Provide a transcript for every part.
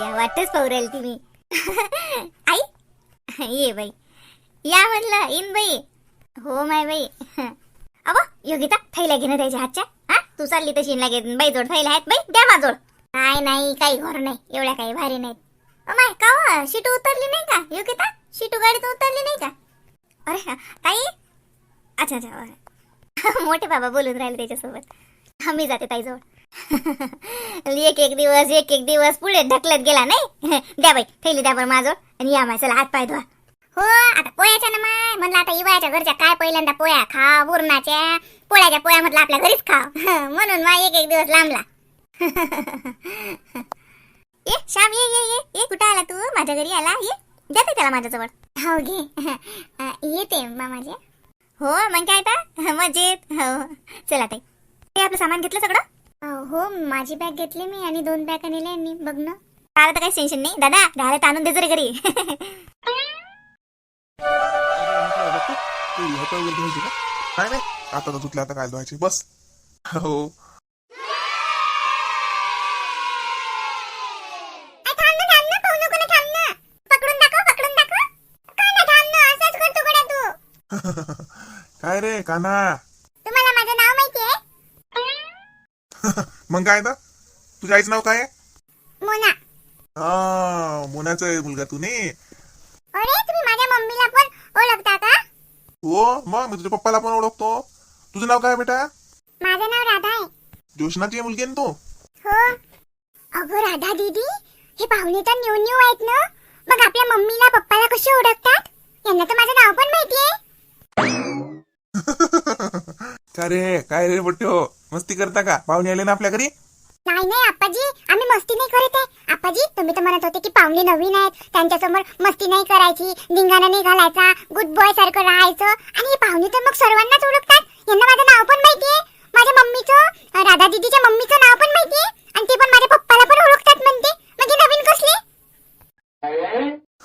या वाटच पाहू राहील तुम्ही आई. ये बाई. या म्हणलं. In by. हो माय बाई. अव योगिता थैल्या घेणं त्याच्या हातच्या. हा? तू चालली तशी लागे बाई जोड थैल्या आहेत बाई. द्या माझोड नाही नाही काही घोर नाही. एवढ्या काही भारी नाहीत. माय का हो? शिटू उतरली नाही का? योगिता शिटू गाडीत उतरली नाही का? अरे ताई. अच्छा अच्छा मोठे बाबा बोलून राहिले त्याच्यासोबत. मी जाते ताईजवळ. एक एक दिवस एक एक दिवस पुढे ढकलत गेला नाही? द्या बाई थैली द्या बरं माझं आणि या माय चला हात पाय धुवा. हो आता पोळ्याच्या ना माय म्हणलं आता इवायच्या घरच्या काय पहिल्यांदा पोळ्या खा पुरणाच्या पोळ्याच्या पोळ्या म्हटलं आपल्या घरीच खाव. म्हणून माय एक एक दिवस लांबला. ये श्याम ये ये ये ये कुठं आला तू? माझ्या घरी आला? ये जाते त्याला माझ्याजवळ. हो घे. येते येते मामाजी. हो मग काय आता? मजेत. हो, हो चला ताई. ते आपलं सामान घेतलं सगळं? हो माझी बॅग घेतली मी आणि दोन बॅग नेल्या मी बघ ना. आता तर काही टेन्शन नाही. दादा घराला तर आणून दे जरा घरी. हाता वगैरे धुवायची का नाही आता तर धुतले आता काय धुवायचे? बस. हो. काय रे काना तुम्हाला माझं नाव माहिती आहे मग काय तर तुझ्या आईचं नाव काय आहे? मोना. हा मोनाचा आहे मुलगा तू नाही? अरे तुम्ही माझ्या मम्मीला पण ओळखता का? हो मग मी तुझ्या पप्पाला पण ओळखतो. तुझं नाव काय आहे बेटा? माझं नाव राधा आहे. जोशनाची मुलगी आहे ना तू? हो. अगं राधा दीदी हे पाहुणे तर न्यू न्यू आहेत ना? मग आपल्या मम्मीला पप्पाला कसे ओळखतात? यांना तर माझं नाव पण माहिती आहे काय रे काय रे बट्टो मस्ती करता का? पाहुणे आले ना आपल्या घरी? नाही नाही आप्पाजी. आम्ही मस्ती नाही करत आहे. आप्पाजी तुम्ही तर म्हणत होते की पाहुणे नवीन आहेत. त्यांच्यासमोर मस्ती नाही करायची धिंगाणा नाही घालायचा गुड बॉय सारखं राहायचं. आणि हे पाहुणे तर मग सर्वांनाच ओळखतात. यांना माझं नाव पण माहिती आहे. माझ्या मम्मीचं राधा दीदीच्या मम्मीचं नाव पण माहिती आहे. आणि ते पण माझ्या पप्पाला पण ओळखतात म्हणते. म्हणजे नवीन कसले?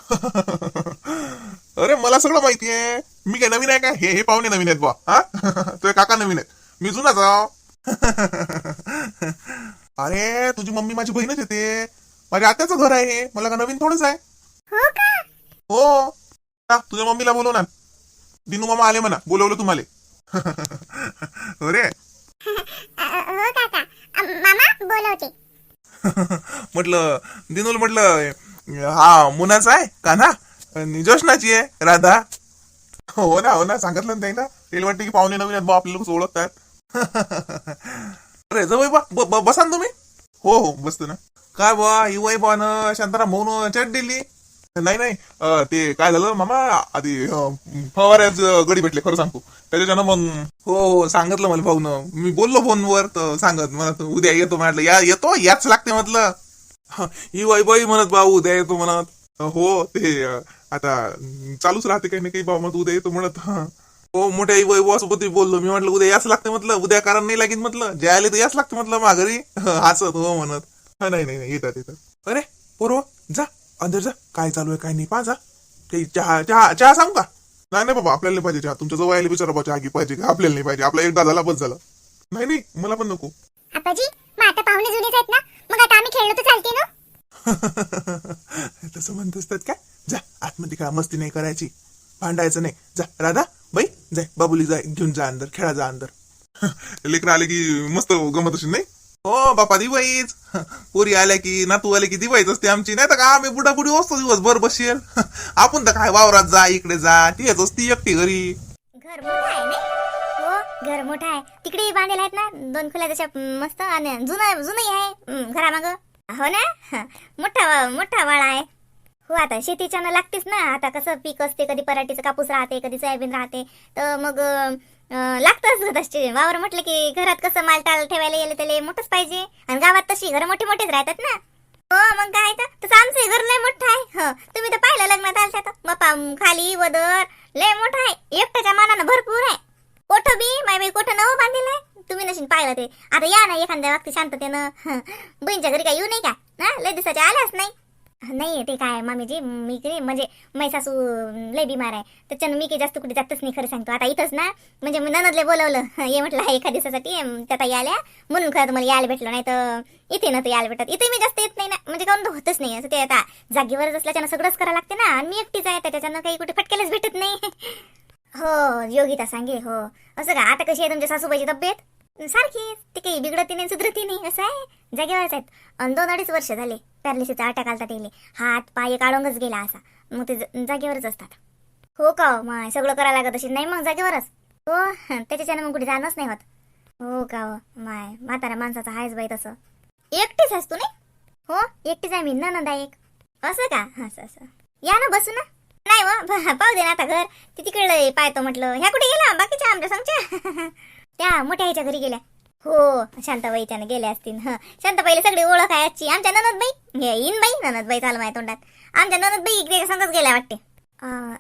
अरे मला सगळं माहिती आहे. मी काय नवीन आहे का हे हे पाहुणे नवीन आहेत बा हा? तुझे काका नवीन आहेत. मी जुनाच आहो अरे तुझी मम्मी माझी बहीणच येते माझ्या आत्याचं घर आहे हे. मला का नवीन थोडंच आहे? हो का? हो. तुझ्या मम्मीला बोलव ना. दिनू मामा आले म्हणा. बोलवलं तुम्हाला. अरे हो काका. अं, मामा बोलवते. म्हटलं दिनूल म्हटलं हा मुनाचा आहे का ना? आणि जोशनाची आहे राधा. हो ना हो ना सांगितलं ना त्यांना. त्याला वाटतं की पाहुणे नवीन आहेत बा लोक कसं ओळखतात? अरे जवळ बा ब- बसा ना तुम्ही. हो हो बसतो ना. काय बा युवाई बा न शांताराम भाऊन चॅट दिली. नाही नाही अं, ते काय झालं मामा आधी अं, फवाऱ्याच गडी भेटले खरं सांगतो त्याच्यानं मग हो हो सांगितलं मला भाऊन. मी बोललो फोनवर तर सांगत म्हणत उद्या येतो म्हटलं या येतो याच लागते म्हटलं. ही बाई बाई म्हणत भाऊ उद्या येतो म्हणत. हो ते आता चालूच राहते काही ना काही भाऊ म्हणत उद्या येतो म्हणत. हा. मोठ्या आई बाई सोबत बोललो मी म्हटलं उद्या याच लागते म्हटलं उद्या कारण नाही लागेल म्हटलं जे आले तर याच लागते म्हटलं माघारी हसत हो म्हणत. हा, नाही नाही नाही, येतात येतात. अरे पोरव जा अंदर जा काय चालू आहे काय नाही पहा जा. ते चहा चहा चहा सांगू का? नाही नाही बाबा आपल्याला नाही पाहिजे चहा. तुमच्या जवळ आले बिचारा चहा पाहिजे का? आपल्याला नाही पाहिजे. आपला एकदा झाला बस झाला. नाही नाही मला पण नको. आप्पाजी मग आता पाहुणे जुनेच आहेत ना? मग आता आम्ही खेळलो तर चालते ना? तसं म्हणत असतात काय? जा आतमध्ये काय मस्ती नाही करायची? भांडायचं नाही. जा राधा बाई जाय बाबुली जाय घेऊन जा अंदर खेळा जा अंदर. लेकर आले की मस्त गमत असेल नाही? हो बापा दिवाळीच. पोरी आल्या की नातू आले की दिवाळीच असते आमची. नाही तर का आम्ही बुडा बुडी असतो दिवसभर बसेल? आपण तर काय वावरात जा इकडे जा तीच असती एकटी घरी. घर मोठं आहे हो घर मोठा आहे. तिकडे बांधलेला आहेत ना दोन खुल्या तशा मस्त आणि जुनं जुनही आहे. घरामाग. हो ना? मोठा मोठा वाळा आहे. हो आता शेतीच्या ना लागतेच ना. आता कसं पीक असते कधी पराठीचं कापूस राहते कधी सोयाबीन राहते. तर मग लागतच लागतंच तसे. वावर म्हटलं की घरात कसं मालटाल ठेवायला गेले त्याला मोठंच पाहिजे. आणि गावात तशी घर मोठे मोठेच राहतात ना. हो मग काय तर. तसं आमचं घर लय मोठं आहे. हो तुम्ही तर पाहिलं लग्नात आलता तर. मग खाली वदर लय मोठं आहे. एकट्याच्या मानानं भरपूर आहे. कोठं बी माय बाई कोठं नवं बांधलेलं आहे. तुम्ही नशीन पाहिलं ते. आता या ना एखाद्या वक्ती शांततेनं. हं. बहीणच्या घरी काय येऊ नाही का? ना लय दिवसाच्या आल्याच नाही. नाही ते काय मामीजी मी की म्हणजे मै सासू लय बिमार आहे. त्याच्यानं मी काही जास्त कुठे जातच नाही खरं सांगतो. आता इथंच ना म्हणजे मी ननदले बोलवलं. ये म्हटलं हा एका दिवसासाठी त्यात त्या म्हणून खरं मला यायला भेटलं नाही तर इथे ना तर यायला भेटत. इथे मी जास्त येत नाही ना म्हणजे काऊन तर होतच नाही. असं ते आता जागेवरच असल्याच्यानं सगळंच करावं लागते ना. आणि मी एकटीच आहे त्याच्यानं काही कुठे फटकेलाच भेटत नाही. हो योगिता सांगे हो. असं का? आता कशी आहे तुमच्या सासूबाईची तब्येत? सारखी ते काही बिघडती नाही सुधरती नाही असं आहे. जागेवरच आहेत. आणि दोन अडीच वर्ष झाले पॅरालिसिसचा अटॅक आलता त्याले. हात पाय काढूनच गेला असा. मग ते जागेवरच असतात. हो का हो? माय सगळं करायला लागत अशी नाही मग जागेवरच. हो? त्याच्याच्यानं मग कुठे जाणंच नाही होत. हो का हो? माय म्हातारा माणसाचा हायच बाई तसं. एकटीच आहेस तू नाही? हो? एकटीच आहे मी. ननंद आहे एक. असं का? असं असं. या ना बसू ना. नाही हो, व पाहू दे ना आता घर. ते तिकडलं पाहतो म्हटलं. ह्या कुठे गेला? बाकीच्या आमच्या सांगच्या? त्या मोठ्या ह्याच्या घरी गेल्या. हो शांताबाईच्यानं गेल्या असतील हं. शांताबाईला सगळी ओळख आहे आजची. आमच्या ननदबाई? येईन बाई ननदबाई चालू माझ्या तोंडात. आमच्या ननदबाई इकडे संगच गेल्या वाटते.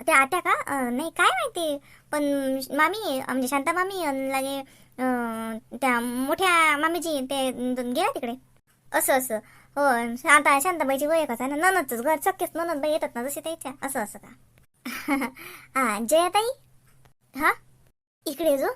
त्या आत्या का? नाही काय माहिती. पण मामी म्हणजे शांता मामी लागे त्या मोठ्या मामीची ते गेल्या तिकडे. असं असं. हो शांता शांताबाईची वयकच आहे ना. ननदच घर. चक्कीच ननदबाई येतात ना जशी त्याच्या. असं असं का? हा जयाताई? हा? इकडे जो.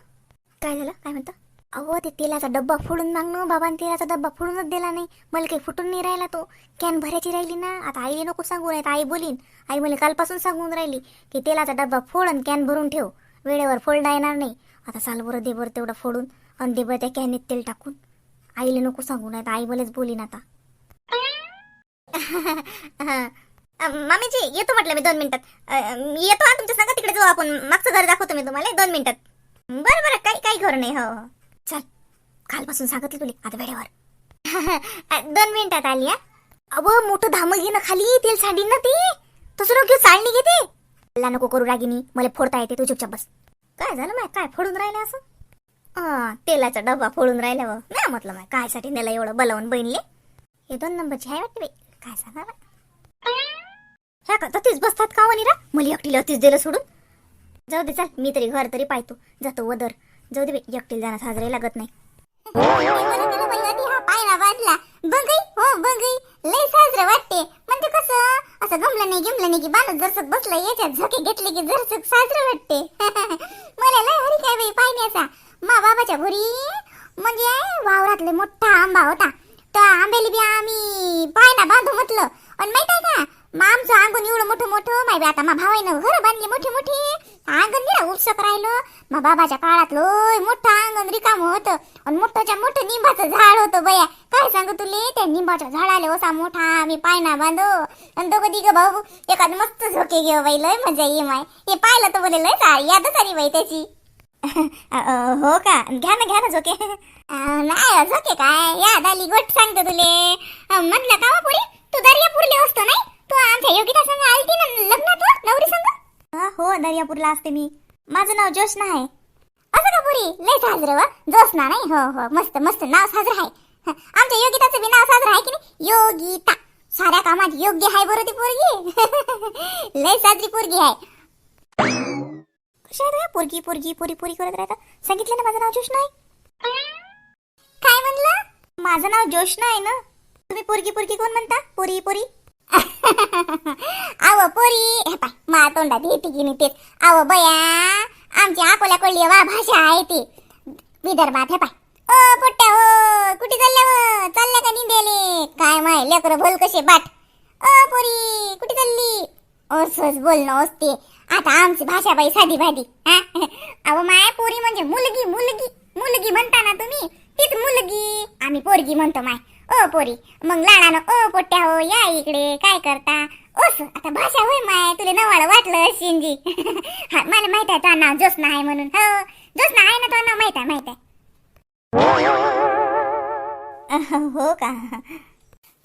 काय झालं? काय म्हणता? अहो ते तेलाचा डब्बा फोडून मागणं हो बाबांनी तेलाचा डब्बा फोडूनच दिला नाही. मला काही फुटून नाही राहिला तो. कॅन भरायची राहिली ना. आता आईले नको सांगू नाही आई बोलीन. आई मला कालपासून सांगून राहिली की तेलाचा डब्बा फोड आणि कॅन भरून ठेव. वेळेवर फोडता येणार नाही. आता चाल बरं दे बरं तेवढं फोडून आणि दे बरं त्या कॅनीत तेल टाकून. आईले नको सांगू नाही आई मलाच बोलीन आता. मामीजी येतो म्हटलं मी दोन मिनिटात. येतो हा तुमच्या सांगा. तिकडे जाऊ आपण. मागचं घर दाखवतो मी तुम्हाला. दोन मिनिटात. बरं बरं काही काही घर नाही हो हो. चल कालपासून सांगितलं तुले आता वेळेवर. दोन मिनिटात आली हा. अव मोठं धाम घे ना खाली तेल सांडीन ना ते. तसं नको चालणी घेते. मला नको करू रागिनी मला फोडता येते तू चुपचाप बस काय झालं माय काय फोडून राहिलं असं? हा तेलाचा डबा फोडून राहिला व. नाही म्हटलं माय काय साठी नेला एवढं बलवून बहिणले? हे दोन नंबरची आहे वाटते बाई. काय सांगणार ह्या का तीच बसतात का वनिरा? मला एकटीला तीच दिलं सोडून. जाऊ दे चल. मी तरी घर तरी पाहतो. जातो वदर जाऊ दे एकटील जाणं साजरे लागत नाही. पायरा हो बंगई. लय साजरं वाटते. म्हणजे कसं असं गमलं नाही गिमलं नाही की जरसक बसलं याच्यात झोके घेतले की जरसक साजरं वाटते. मला लय हरी काय बाई पाहण्याचा. मा बाबाच्या घरी म्हणजे वावरातले मोठा आंबा होता. त्या आंब्याला बी आम्ही पायना बांधू म्हटलं. आणि माहीत आहे का मग आमचं अंगून एवढं मोठं मोठं माहिती आता मा भावाईनं घर बांधली मोठे मोठे अंगण गेला उपसक राहिलं. मग बाबाच्या काळात लोय मोठं अंगण रिकाम होतं. आणि मोठ्याच्या मोठं निंबाचं झाड होतं बया. काय सांगू तुले? त्या निंबाच्या झाडाला असा मोठा आम्ही पायना बांधो. आणि दोघं दिघ भाऊ एखाद मस्त झोके घेऊ बाई लय मजा ये माय हे पाहिलं तर बोले लय चा- यादच आली बाई त्याची. हो का? घ्या ना घ्या ना झोके. नाही झोके काय? याद आली गोष्ट सांगतो तुले. म्हटलं का पुढे तू दर्यापूरले असतो नाही? तू आमच्या योगिता संग आलती ना लग्नात व, नवरी संग? हो दर्यापूरला असते मी. माझं नाव जोशना आहे. असं का पुरी? लय साजरं व. जोशना नाही? हो हो मस्त मस्त. नाव साजरं आहे. हं, आमच्या योगिताचं बी नाव साजरं आहे की नाही? योगिता. साऱ्या कामात योग्य आहे बरं ती पोरगी. लय साजरी पोरगी आहे. कशा पोरगी पोरगी पोरी पोरी करत राहता? सांगितलं ना माझं नाव जोशना आहे? काय म्हणलं? माझं नाव जोशना आहे ना? तुम्ही पोरगी पोरगी कोण म्हणता? पोरी पोरी? आव पोरी. हे पाय मा तोंडात येते की नाही तेच आव बया आमची अकोल्या वा भाषा आहे ती. विदर्भात हे पाय. ओ पोट्ट्या हो कुठे चालल्या व? चालल्या का निंदेले काय माय लेकर बोल कसे बाट. ओ पोरी कुठे चालली? असंच बोलणं असते. आता आमची भाषा बाई साधी भाधी हा? अहो माय पोरी म्हणजे मुलगी मुलगी. मुलगी म्हणता ना तुम्ही तीच मुलगी. आम्ही पोरगी म्हणतो माय. ओ पोरी मग लाडानं ओ पोट्ट्या हो या इकडे काय करता? ओस आता भाषा होय माय तुला नवाळ वाटलं शिंजी हा मला माहीत आहे तुझं नाव जोसना आहे म्हणून. हो जोसना आहे ना तो नाव? माहीत आहे माहीत आहे. हो का?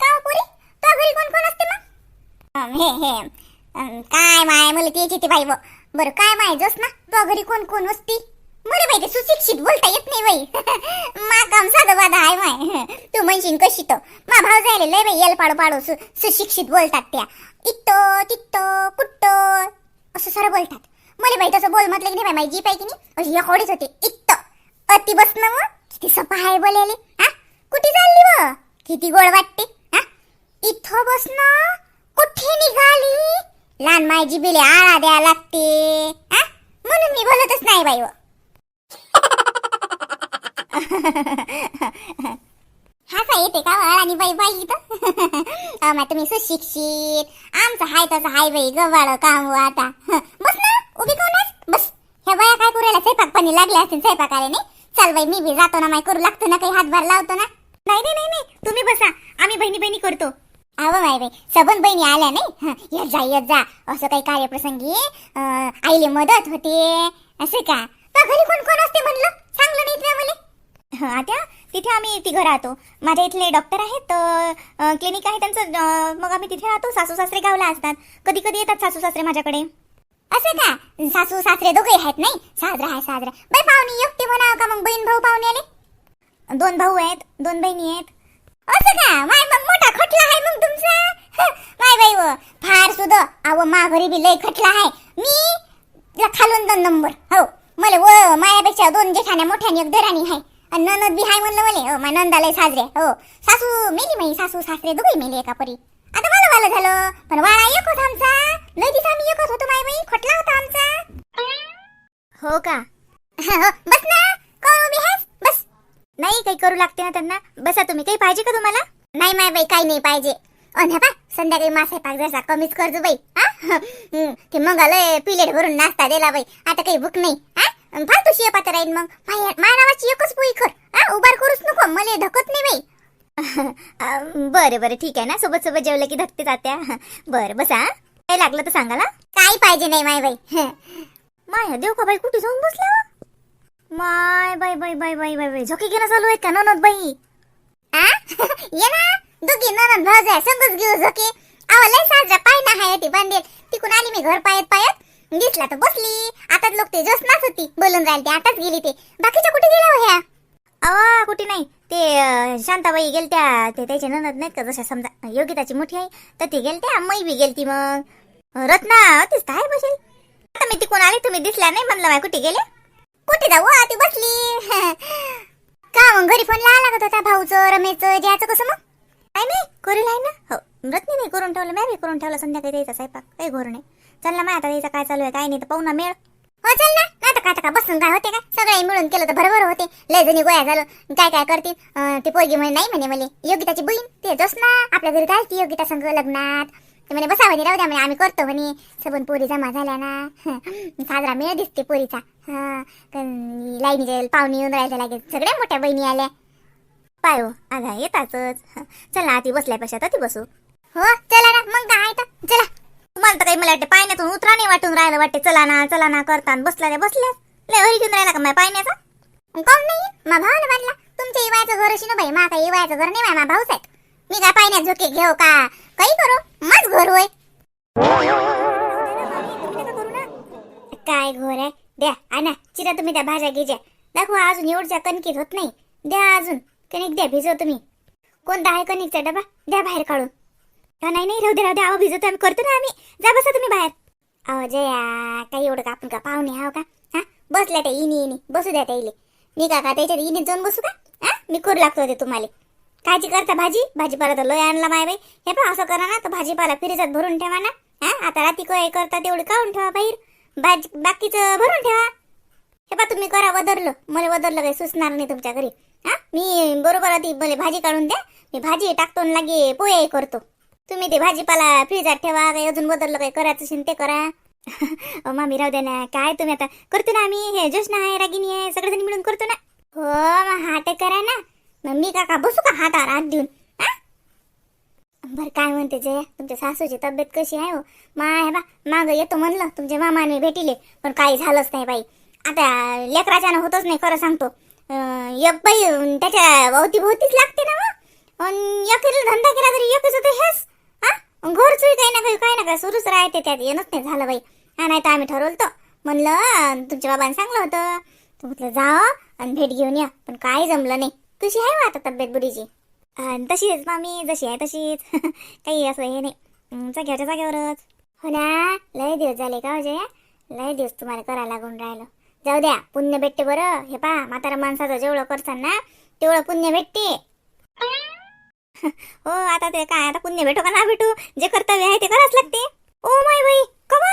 का हो पोरी? तो घरी कोण कोण असते मग? हे हे काय माय मला ती ती बाई बरं काय माय जोस तो घरी कोण कोण असती? मला बाई ते सुशिक्षित बोलता येत नाही बाई. मा काम साधं बाधा आहे माय. तू म्हणशील कशी तो मा भाव जायला लय बाई येल पाडू पाडू सु सुशिक्षित बोलतात त्या. इत्तो तित्तो कुट्टो असं सारं बोलतात. मला बाई तसं बोल म्हटलं की नाही बाई माझी जीप आहे की नाही? अशी या खोडीच होते. इत्त अति बसणं व किती सपा आहे बोलेले हा? कुठे चालली व किती गोड वाटते. हा? इथं बसणं. कुठे निघाली? लहान माझी बिले आळा द्या लागते. हा? म्हणून मी बोलतच नाही बाई व. हा काय येते का वळ आणि बाई बाई इथं? मग तुम्ही सुशिक्षित. आमचं हाय तसं हाय बाई गवाळ काम आता. बस ना उभी कोण आहेस? बस. ह्या बाया काय करायला स्वयंपाक पाणी लागले असतील स्वयंपाकाला नाही? चल बाई मी बी जातो ना माय करू लागतो ना काही हातभार लावतो ना. नाही नाही नाही नाही तुम्ही बसा. आम्ही बहिणी बहिणी करतो. अहो माय बाई सबन बहिणी आल्या नाही? हं, येत जा येत जा. असं काही कार्यप्रसंगी आईले मदत होते. असं का? घरी कोण कोण असते म्हणलं? चांगलं नाही तुला मला आत्या तिथे आम्ही तिघं राहतो. माझ्या इथले डॉक्टर आहेत क्लिनिक आहे त्यांचं मग आम्ही तिथे राहतो. सासू सासरे गावला असतात. कधी कधी येतात सासू सासरे माझ्याकडे. असं का? सासू सासरे दोघे आहेत नाही? साजरा आहे साजरा. बाई पाहुणी एकटी म्हणावं का मग? बहीण भाऊ पाहुणे आले? दोन भाऊ आहेत दोन बहिणी आहेत. असं का? माय मग मोठा खटला आहे मग तुमचा? माय बाई व फार सुद. अव मा घरी बी लय खटला आहे. मी खालून दोन नंबर हो मला व मायापेक्षा दोन जेठाण्या मोठ्याने एक दराणी आहे. आणि ननद बी हाय म्हणलं मले. हो नंद नंदालय साजरे. हो सासू मेली माई सासू सासरे दोघे मेले एका परी आता मला वाला झालं पण वाळा एक होता आमचा. लय दिवस आम्ही एकच होतो माय बाई खटला होता आमचा. हो का? हो, बस ना. कोण उभी आहेस बस. नाही काही करू लागते ना त्यांना. बसा तुम्ही. काही पाहिजे का तुम्हाला? नाही माय बाई काही नाही पाहिजे. अन पा संध्याकाळी मासे पाक जसा कमीच करजो बाई. हा? ते मग लय प्लेट भरून नाश्ता दिला बाई. आता काही भूक नाही. हा? फालतू शिय पात्र राहील मग. माया माया नावाची एकच पोळी कर हा उभार करूच नको. मला धकत नाही बाई. बरं बरं ठीक आहे ना. सोबत सोबत जेवलं की धकते जात्या. बरं बसा हा? काही लागलं तर सांगा ना काही पाहिजे नाही माय बाई. हं. माया देव का बाई कुठे जाऊन बसल्या हो? माय बाय बाय बाय बाय बाय बाय झोके घेणं चालू आहे का ननद बाई? आ? ये ना. दोघी ननद भाऊज आहे संगच घेऊ झोके. लय साजरा पाय ना हाय ती बांधेल. तिकून आली मी घर पायत पायत. दिसला तर बसली. आताच लोक ते जोसनाच होती. बोलून राहिली ते आताच गेली ते. बाकीच्या कुठे गेल्या हो ह्या? अवा कुठे नाही. ते शांताबाई गेलत्या ते त्याचे ननद नाहीत का? जशा समजा योगिताची मोठी आहे तर ती गेलत्या मै बी गेलती मग. रत्ना तीच आहे बसेल? आता मी तिकून आले तुम्ही दिसल्या नाही म्हणलं माय कुठे गेले? कुठे जाऊ? आ, ती बसली. का मग घरी फोन लावा लागत होता भाऊचं रमेशचं ज्याचं कसं मग? काय नाही करू आहे ना हो रत्नी नाही करून ठेवलं मी करून ठेवलं संध्याकाळी द्यायचा स्वयंपाक. काही घोर नाही. चल ना माय आता काय चालू आहे काय नाही तर पाहू ना मेळ. हो चल ना. नाही तर काय तर का बसून काय होते का सगळे मिळून केलं तर बरोबर होते. लय जणी गोया झालो. काय काय करतील अं, ती पोरगी म्हणे नाही म्हणे मला. योगिताची बहीण ते जस ना आपल्या घरी काय ती योगिता संघ लग्नात. ते म्हणे बसा म्हणे राहू द्या म्हणे आम्ही करतो म्हणे. सबन पोरी जमा झाल्या ना. साजरा मेळ दिसते पोरीचा. हा लाईनी पाहुणे येऊन राहायच्या लागेल. सगळ्या मोठ्या बहिणी आल्या. पाय हो आगा येतातच. चल ना ती बसल्यापेक्षा तर ती बसू. हो चला ना मग काय तर. चला. तुम्हाला तर काही मला वाटते पाण्यातून उतरा नाही वाटून राहिलं वाटते. चला ना चला ना करता बसला रे बसल्या. लय हरी घेऊन राहिला का माझ्या पाण्याचा? कोण नाही? मा भावानं बांधला. तुमच्या इवायचं घर अशी ना बाई मा काही इवायचं घर नाही मा भाऊच आहेत. मी काय पाण्यात झोके घेऊ का? काही करू? मज घर होय. काय घोर आहे? द्या आणा. चिरा तुम्ही त्या भाज्या घेज्या दाखवा अजून एवढच्या कणकीत होत नाही. द्या अजून. कणिक द्या भिजव तुम्ही. कोणता आहे कणिकचा डबा? द्या बाहेर काढून. नाही नाही राहू दे राहू दे. आवा भिजवतो आम्ही करतो ना आम्ही. जा बसा तुम्ही बाहेर. अहो जया काही एवढं का आपण का पाहुणे आहो का? हा? बसल्या त्या इनी इनी. बसू द्या त्या इले मी का? का त्याच्यात इनीत जाऊन बसू का? हा? मी करू लागतो ते तुम्हाला. कायची करता भाजी. भाजीपाला तर लय आणला माय बाई. हे पण असं करा ना तर भाजीपाला फिरीजात भरून ठेवा ना. हा? आता राती काय करता तेवढी काढून ठेवा बाहेर. भाजी बाकीचं भरून ठेवा. हे पा तुम्ही करा वदरलं. मला वदरलं काही सुचणार नाही तुमच्या घरी. हा? मी बरोबर ती मला भाजी काढून द्या. मी भाजी टाकतो लागे पोहे करतो. तुम्ही ते भाजीपाला फ्रीजात ठेवा काही अजून बदललं काही करायचं असेल ते करा. मामी राहू द्या ना. काय तुम्ही आता? करतो ना आम्ही. हे जोशना आहे रागिनी आहे सगळेजण मिळून करतो ना. हो हात करा ना. मग मी काका बसू का हातावर हात देऊन? बर बरं काय म्हणते जया तुमच्या सासूची तब्येत कशी आहे हो? माय बा माग येतो म्हणलं. तुमच्या मामाने भेटिले. पण काही झालंच नाही बाई. आता लेकराच्यानं होतच नाही खरं सांगतो. एक बाई त्याच्या अवतीभोवतीच लागते ना मग. अन् धंदा केला तरी एकच होतं हेच. हा घर काही ना काही काय ना सुरूच राहते त्यात. येणंच नाही झालं बाई. हा नाही तर आम्ही ठरवलं म्हणलं तुमच्या बाबांनी सांगलं होतं. तू म्हटलं जा आणि भेट घेऊन या. पण काही जमलं नाही. कशी आहे हो आता तब्येत बुडीची आणि तशीच मामी जशी आहे तशीच. काही असं हे नाही. जाग्यावरच्या जाग्यावरच हो ना लय दिवस झाले का हो अजय लय दिवस तुम्हाला करायला लागून राहिलं. जाऊ द्या पुण्य भेटते बरं. हे पा म्हातारा माणसाचं जेवढं करसान ना तेवढं पुण्य भेटते. हो आता ते काय आता पुण्य भेटो का ना भेटू? जे कर्तव्य आहे ते करावंच लागते. ओ माय बाई कमा?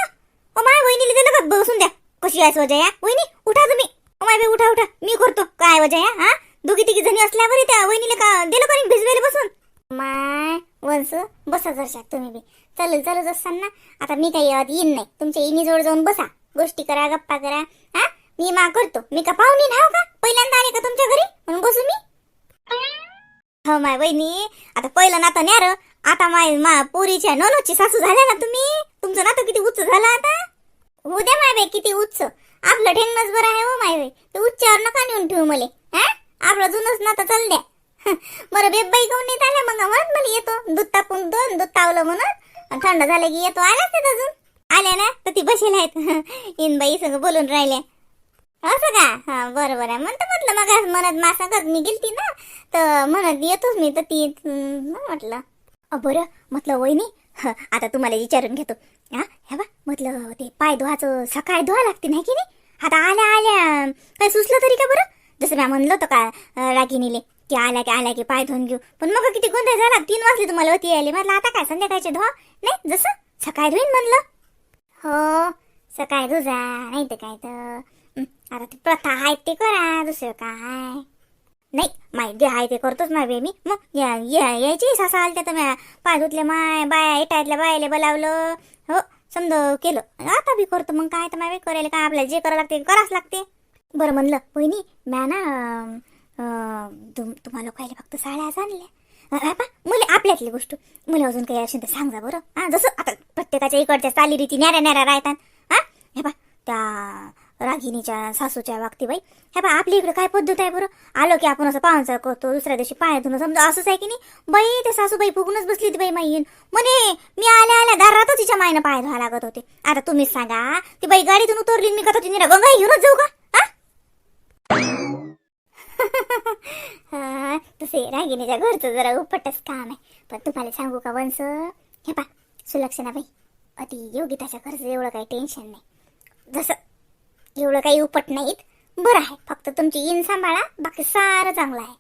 ओ माय बहिणीला दिलं का बसून द्या. कशी आहेस वजया या वहिनी उठा तुम्ही. ओ माय बाई उठा उठा. मी करतो. काय वजया हा? दोघी तिघी जणी असल्यावर त्या वहिनीला का दिलं का भिजवेल बसून. माय वंस बसा जरशा तुम्ही बी. चालेल चालत असताना आता मी काही यात येईन नाही. तुमच्या इनी जवळ जाऊन बसा. गोष्टी करा गप्पा करा. हा? मी मा करतो. मी का पाहुणी नाव हो का? पहिल्यांदा आले का तुमच्या घरी? हो, माय बहिणी आता पहिलं नातं न्यार. आता माय मा पोरीच्या नोनोची सासू झाल्या ना तुम्ही? तुमचं नातं किती उच्च झालं आता? हो द्या माय बाई किती उच्च आपलं ठेंगणच बरं आहे हो माय बाई. ते उच्चावर नका नेऊन ठेवू मले हा? आपलं जुनच नातं चाल द्या बरं बेबाई घेऊन येत आल्या मग म्हणत मला येतो. दूध तापून दोन दूध तावलं म्हणत थंड झालं की येतो. आल्याच ते अजून? आल्या ना? तर ती बसेल आहेत. इनबाई सगळं बोलून राहिल्या असं का? हा बरं बरं. म्हणतं म्हटलं मग म्हणत मा सांगत मी गेलती ना तर म्हणत येतोच मी तर ती म्हटलं अ, बरं म्हटलं वहिनी आता तुम्हाला विचारून घेतो. हा हे बा म्हटलं ते पाय धुवाचं सकाळी धुवा लागते नाही की नाही? आता आल्या आल्या. काय सुचलं तरी का बरं? जसं मी म्हणलं होतं का रागिनीले की आल्या की आल्या की पाय धुवून घेऊ. पण मग किती गोंधळ झाला. तीन वाजले तुम्हाला होती यायले. म्हटलं आता काय संध्याकाळचे धुवा? नाही जसं? सकाळी धुईन म्हणलं. हो सकाळी धुजा नाही तर काय तर. आता ते प्रथा आहे ते करा दुसरं काय नाही माहिती जे आहे ते करतोच माय बे मी. मग या या- यायची सासा आलत्या तर म्या पाय धुतले माय बाया इटायतल्या बायाले बोलावलं. हो समजा केलं. आता बी करतो मग काय तर माय करायला काय आपल्याला जे करावं लागते करावंच लागते. बरं म्हणलं बहिणी म्या ना अं, अं, तुम तुम्हाला लोकायला फक्त साड्याच आणल्या. पा मुले आपल्यातली गोष्ट. मुले अजून काही असेल तर सांगा बरं. हा जसं आता प्रत्येकाच्या इकडच्या चालीरीती न्याऱ्या न्याऱ्या राहतात. हा हे पा त्या रागिनीच्या सासूच्या वागती बाई. हे पा आपली इकडे काय पद्धत आहे बरं? आलो की आपण असं पाहुणचार करतो दुसऱ्या दिवशी पाय धुणं. समजा असंच आहे की नाही? बाई ते सासूबाई फुगूनच बसली ती बाई माईन म्हणे मी आल्या आल्या दारातच तिच्या मायनं पाय धुवा लागत होते. आता तुम्हीच सांगा ती बाई गाडीतून उतरली मी कथा तिने गंगा घेऊनच जाऊ का? तसे रागिनीच्या घरचं जरा उपटच काम आहे. पण तुम्हाला सांगू का वंस? हे पा सुलक्षणा बाई अति योगिताच्या घरचं एवढं काही टेन्शन नाही. जसं एवढं काही उपट नाहीत. बरं आहे फक्त तुमची इन सांभाळा बाकी सारं चांगलं आहे.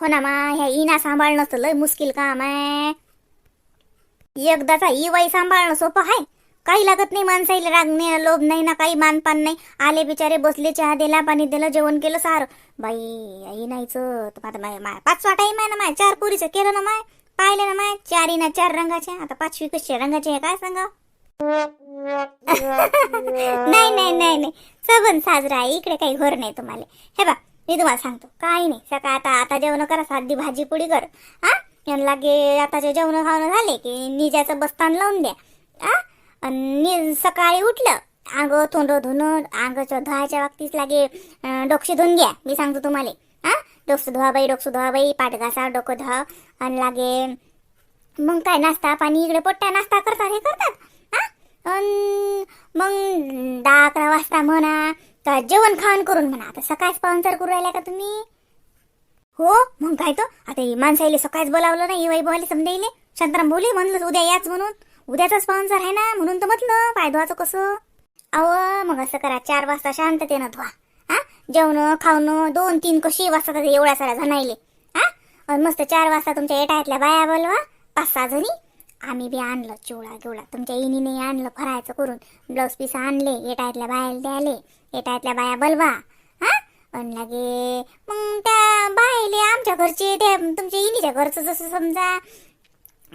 हो ना मा ह्या इना सांभाळणं तर लय मुश्किल काम आहे. एकदाचा इवाई सांभाळणं सोपं आहे. काही लागत नाही माणसाईला राग नाही लोभ नाही ना काही मानपान नाही. आले बिचारे बसले चहा दिला पाणी दिलं जेवण केलं सारं. बाई आई नाहीच माय माय पाचवा टाईम आहे ना माय चार पोरीचं केलं ना माय. पाहिले ना माय चार ना चार रंगाच्या. आता पाचवी कशा रंगाचे आहे काय सांगा? नाही नाही नाही नाही. सबन साजरा आहे. इकडे काही घर नाही तुम्हाला. हे बा मी तुम्हाला सांगतो. काही नाही. सकाळ आता आता जेवण करा साधी भाजी पोळी कर. हा? यांना लागे आताचे जेवण खावणं झाले की निजाचं बस्तान लावून द्या. हा? आणि सकाळी उठलं अंग तोंड धुणं अंगाच्या धुवायच्या बाबतीत लागे डोक्षे डोकशी धुवून घ्या मी सांगतो तुम्हाला. हा? डोकसं धुवा बाई डोकसं धुवा बाई पाठ घासा डोकं धुवा. आणि लागे मग काय नाश्ता पाणी इकडे पोट्ट्या नाश्ता करतात हे करतात? अन मग दहा अकरा वाजता म्हणा तर जेवण खावण करून म्हणा. आता सकाळच पाहुणचार करू राहिल्या का तुम्ही? हो मग काय तो आता ही माणसाईले सकाळीच बोलावलं ना वै बोलायला समजाईले शांताराम बोले म्हणलं उद्या याच म्हणून. उद्याचाच पाहुणचार आहे ना म्हणून तर म्हटलं पाय धुवाचं कसं? अव मग असं करा चार वाजता शांततेनं धुवा. हा? जेवण खावणं दोन तीन कशी वाजता एवढ्या साऱ्या जणायले. हा? मस्त चार वाजता तुमच्या एटायतल्या बाया बोलवा पाच सहा जणी. आम्ही बी आणलं चिवळा गिवळा. तुमच्या इनीने आणलं फरायचं करून. ब्लाऊज पीस आणले येटायतल्या बायाला द्याले येटायतल्या बाया बलवा हा? अन लागे मग त्या बायले आमच्या घरचे त्या तुमच्या इनीच्या घरचं जसं समजा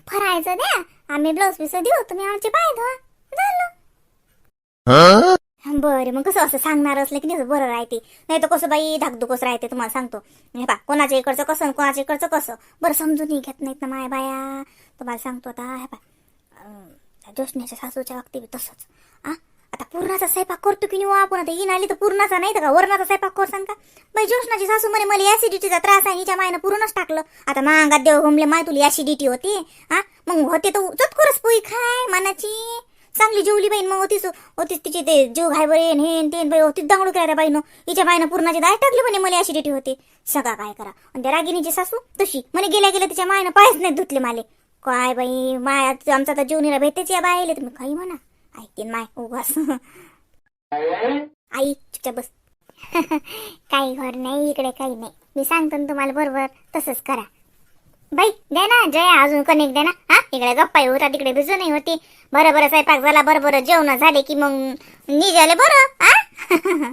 फरायचं द्या आम्ही ब्लाऊज पीस देऊ तुम्ही आमचे पाय धुवा. झालं. बरं. मग कसं असं सांगणार असलं की नाही असं बरं राहते. नाही तर कसं बाई धाकधुकच राहते तुम्हाला सांगतो. हे पा कोणाच्या इकडचं कसं कोणाच्या इकडचं कसं. बरं समजूनही घेत नाहीत ना माय बाया. तुम्हाला सांगतो आता हे पा जोशण्याच्या सासूच्या बाबतीत तसंच. आ आता पूर्णाचा स्वयंपाक करतो की नाही हो आपण? आता येईन आली तर पूर्णाचा नाही तर का? वरणाचा स्वयंपाक कर सांग का? बाई जोशनाची सासू म्हणे मला ऍसिडिटीचा त्रास आहे. हिच्या मायनं पूर्णच टाकलं. आता मांगात देव घुमले माय तुला ऍसिडिटी होती. हा मग होते तर चटकोरच पोई खाय मानाची. चांगली जेवली बाईन मग होतीच होतीच तिची ते जीव घाय येन हे तेन बाई होतीच दांगडू करायला बाईनं हिच्या बाईनं पूर्णाची दाय टाकली म्हणे मला ऍसिडिटी होते. सगळा काय करा. आणि त्या रागिणीची सासू तशी. म्हणे गेल्या गेल्या तिच्या मायनं पायच नाही धुतले माले. काय बाई माय आमचा तर जीवनीला भेटेच या बायले तुम्ही काही म्हणा. ऐकते माय उगास आई चुपचाप बस. काही घर नाही इकडे काही नाही. मी सांगतो ना तुम्हाला बरोबर तसंच करा. बाई दे ना जया अजून कणिक दे ना. हा इकडे गप्पा होता तिकडे भिजू नाही होती. बरं बरं स्वयंपाक झाला बरं बरं जेवण झाले की मग निघाले बरं हा?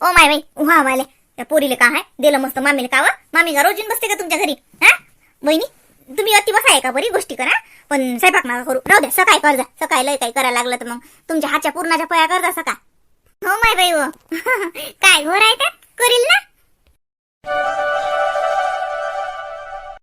ओ माय बाई उहा माले त्या पोरीले का आहे दिलं मस्त मामीला का मामी का रोज बसते का तुमच्या घरी? हा? बहिणी तुम्ही अति बसाय का बरी गोष्टी करा. पण स्वयंपाक नका करू. राहू द्या सकाळी कर जा. सकाळी लय काही करायला लागलं तर मग तुमच्या हातच्या पूर्णाच्या पोया करजा सका सकाळ. हो माय बाई हो. काय घोर आहे का करील ना?